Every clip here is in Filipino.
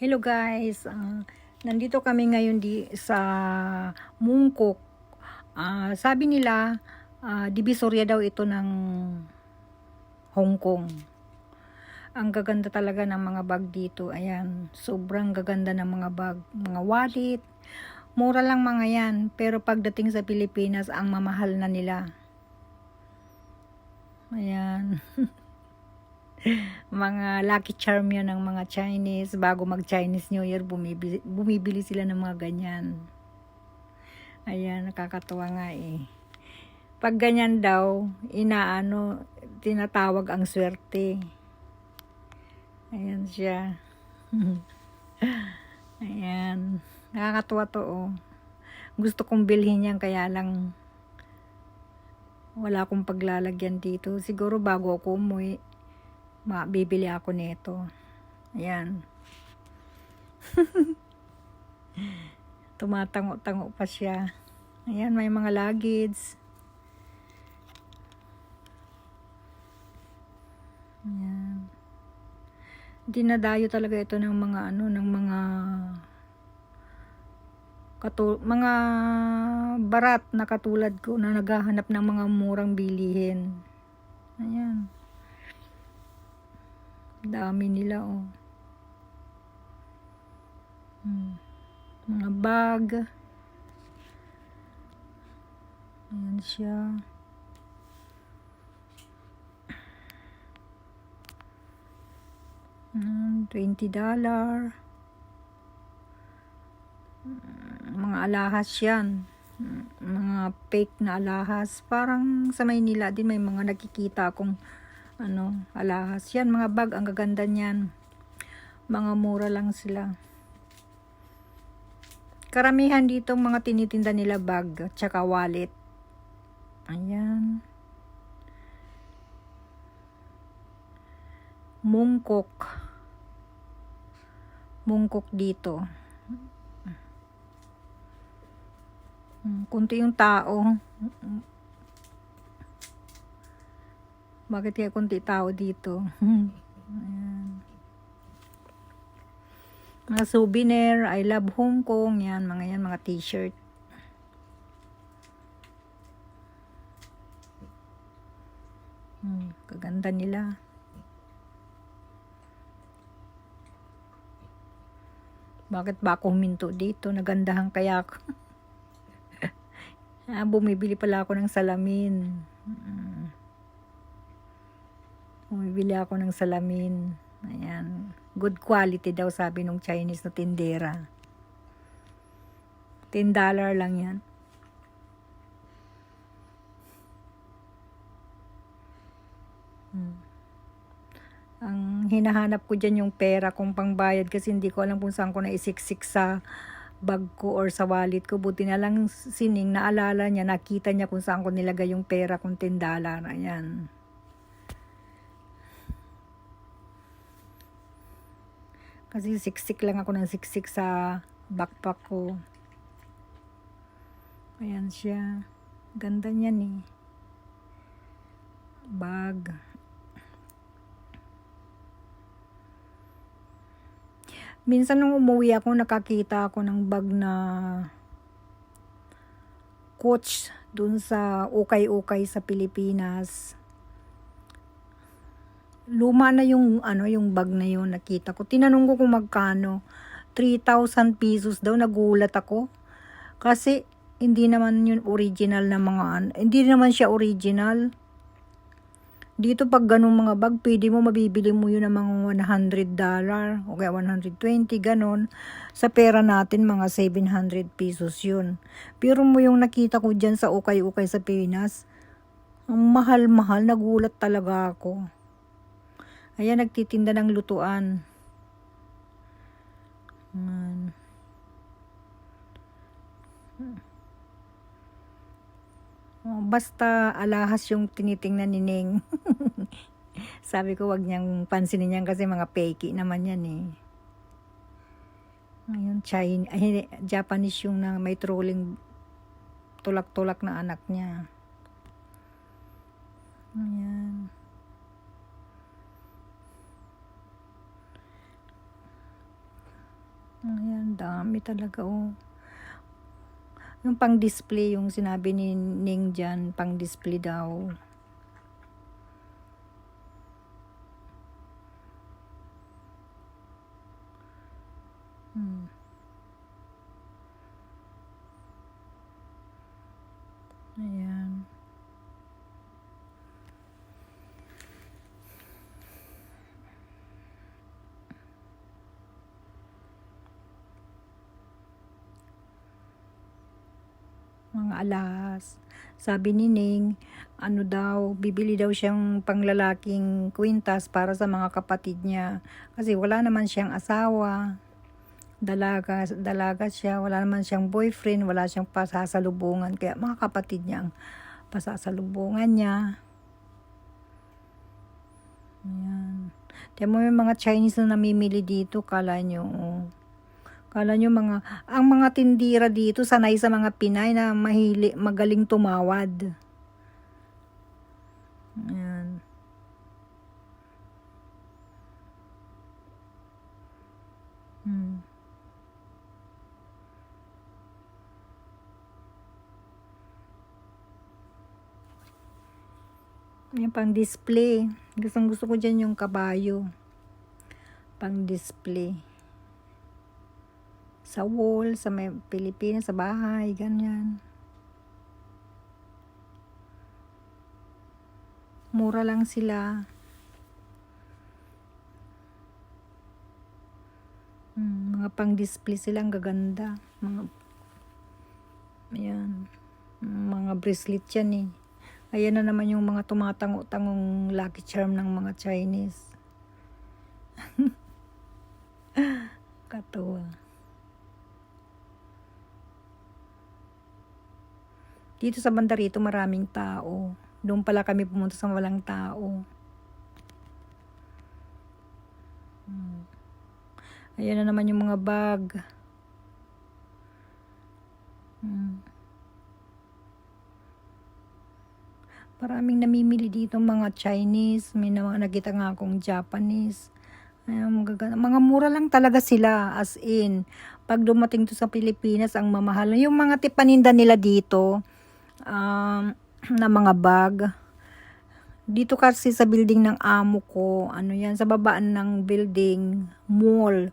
Hello guys, Ah, nandito kami ngayon di sa Mungkok. Ah, sabi nila, ah, divisoria daw ito ng Hong Kong. Ang gaganda talaga ng mga bag dito. Ayan, sobrang gaganda ng mga bag, mga wallet. Mura lang mga yan, pero pagdating sa Pilipinas, ang mamahal na nila. Ayan. mga lucky charm yan ng mga Chinese. Bago mag Chinese New Year, bumibili, bumibili sila ng mga ganyan. Ayan, nakakatuwa nga eh. Pag ganyan daw, inaano, tinatawag ang swerte. Ayan siya. Ayan. Nakakatuwa to oh. Gusto kong bilhin yan kaya lang wala akong paglalagyan dito. Siguro bago ako umuwi, mabibili ako nito. Ayan. Tumatango-tango pa siya. Ayan, may mga luggage. Ayan. Dinadayo talaga ito ng mga ano, ng mga katu mga barat na katulad ko na naghahanap ng mga murang bilihin. Ayan. Dami nila oh. Hmm. Mga bag. Ayan siya. Hmm, 20 dollar. Mga alahas yan. Hmm, Mga fake na alahas. Parang sa Maynila din may mga nakikita akong ano, alahas. Yan, mga bag. Ang gaganda niyan. Mga mura lang sila. Karamihan dito mga tinitinda nila bag at saka wallet. Ayan. Mungkok. Mungkok dito. Hmm, Kunti yung tao. Bakit kaya kunti tao dito? Ayan. Mga souvenir, I love Hong Kong, yan, mga yan, mga t-shirt. Hmm, kaganda nila. Bakit ba ako huminto dito? Nagandahan kaya ako. ah, bumibili pala ako ng salamin. Hmm. Bumibili ako ng salamin. Ayan. Good quality daw sabi nung Chinese na tindera. 10 dollar lang yan. Hmm. Ang hinahanap ko dyan yung pera kong pangbayad kasi hindi ko alam kung saan ko na isiksik sa bag ko or sa wallet ko. Buti na lang sining naalala niya, nakita niya kung saan ko nilagay yung pera kong 10 dollar. Ayan. Kasi siksik lang ako ng siksik sa backpack ko. Ayan siya. Ganda niyan eh. Bag. Minsan nung umuwi ako, nakakita ako ng bag na coach dun sa ukay-ukay sa Pilipinas luma na yung ano yung bag na yun nakita ko. Tinanong ko kung magkano. 3,000 pesos daw nagulat ako. Kasi hindi naman yun original na mga. Hindi naman siya original. Dito pag ganun mga bag, pwede mo mabibili mo yun ng mga 100 dollar o kaya 120 ganon. Sa pera natin mga 700 pesos yun. Pero mo yung nakita ko dyan sa ukay-ukay sa Pinas, ang mahal-mahal, nagulat talaga ako. Ayan, nagtitinda ng lutuan. Ayan. Oh, basta alahas yung tinitingnan ni Ning. Sabi ko wag niyang pansinin yan kasi mga fake naman yan eh. Ayun, China, ay, Japanese yung na may trolling tulak-tulak na anak niya. Ayan. Ayan, dami talaga oh. Yung pang-display, yung sinabi ni Ning dyan, pang-display daw. Hmm. Ayan. Mga alas. Sabi ni Ning, ano daw, bibili daw siyang panglalaking kwintas para sa mga kapatid niya. Kasi wala naman siyang asawa. Dalaga, dalaga siya, wala naman siyang boyfriend, wala siyang pasasalubungan. Kaya mga kapatid niya ang pasasalubungan niya. Ayan. Tiyan mo yung mga Chinese na namimili dito, kala nyo, oh. Kala nyo mga, ang mga tindira dito sanay sa mga Pinay na mahili, magaling tumawad. Ayan. Hmm. Yan pang display. Gustong gusto ko dyan yung kabayo. Pang display sa wall, sa may Pilipinas, sa bahay, ganyan. Mura lang sila. Hmm, mga pang-display silang gaganda. Mga, ayan. Mga bracelet yan eh. Ayan na naman yung mga tumatango-tangong lucky charm ng mga Chinese. Katuwa. Dito sa banda rito maraming tao. Doon pala kami pumunta sa walang tao. Hmm. Ayan na naman yung mga bag. Hmm. Maraming namimili dito mga Chinese. May na, nakita nga akong Japanese. Ayan, magaganda. Mga mura lang talaga sila. As in, pag dumating to sa Pilipinas, ang mamahal. Yung mga tipaninda nila dito, um, na mga bag. Dito kasi sa building ng amo ko, ano yan, sa babaan ng building, mall.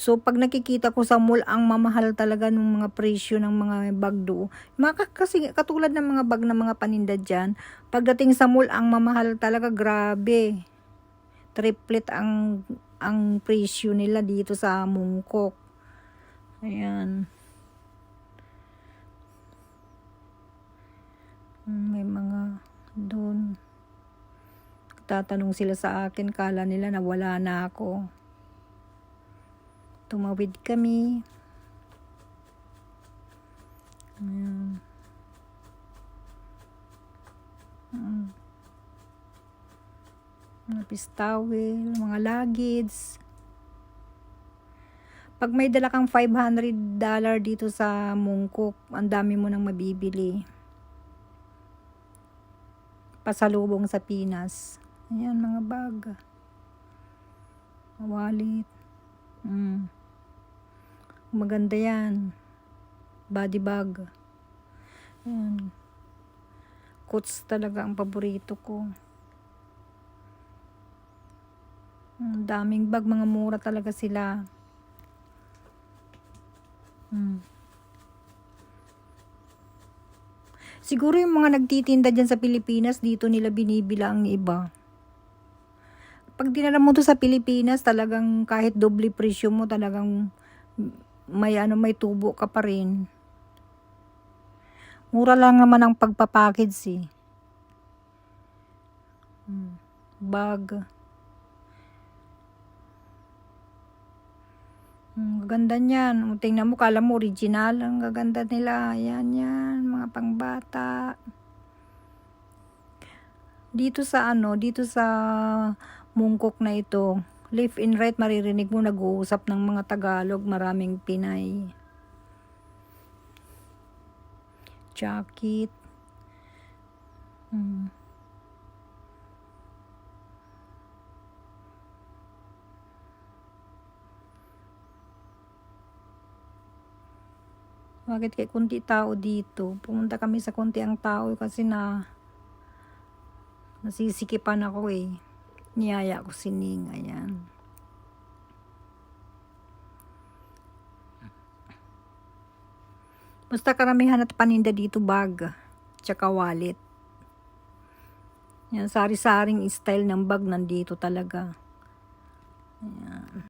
So, pag nakikita ko sa mall, ang mamahal talaga ng mga presyo ng mga bag do. Kasi katulad ng mga bag ng mga paninda dyan, pagdating sa mall, ang mamahal talaga, grabe. Triplet ang, ang presyo nila dito sa Mungkok. Ayan. May mga doon. Tatanong sila sa akin, kala nila na wala na ako. Tumawid kami. Ayan. Mm. Mga pistawel, mga luggage. Pag may dala kang $500 dito sa Mungkok, ang dami mo nang mabibili pasalubong sa Pinas. Ayan, mga bag. Wallet. Mm. Maganda yan. Body bag. Ayan. Coats talaga ang paborito ko. Ang daming bag, mga mura talaga sila. Hmm. Siguro yung mga nagtitinda dyan sa Pilipinas, dito nila binibila ang iba. Pag dinala mo to sa Pilipinas, talagang kahit doble presyo mo, talagang may ano, may tubo ka pa rin. Mura lang naman ang pagpapackage eh. Hmm. Bag. Ang ganda niyan. Tingnan mo, kala mo original. Ang gaganda nila. Yan, yan. Mga pangbata. Dito sa ano, dito sa mungkok na ito, left and right, maririnig mo nag-uusap ng mga Tagalog. Maraming Pinay. Jacket. Hmm. Bakit kay kunti tao dito? Pumunta kami sa kunti ang tao kasi na nasisikipan ako eh. Niyaya ko si Ning. Ayan. Basta karamihan at paninda dito bag. Tsaka wallet. Yan, sari-saring style ng bag nandito talaga. Ayan.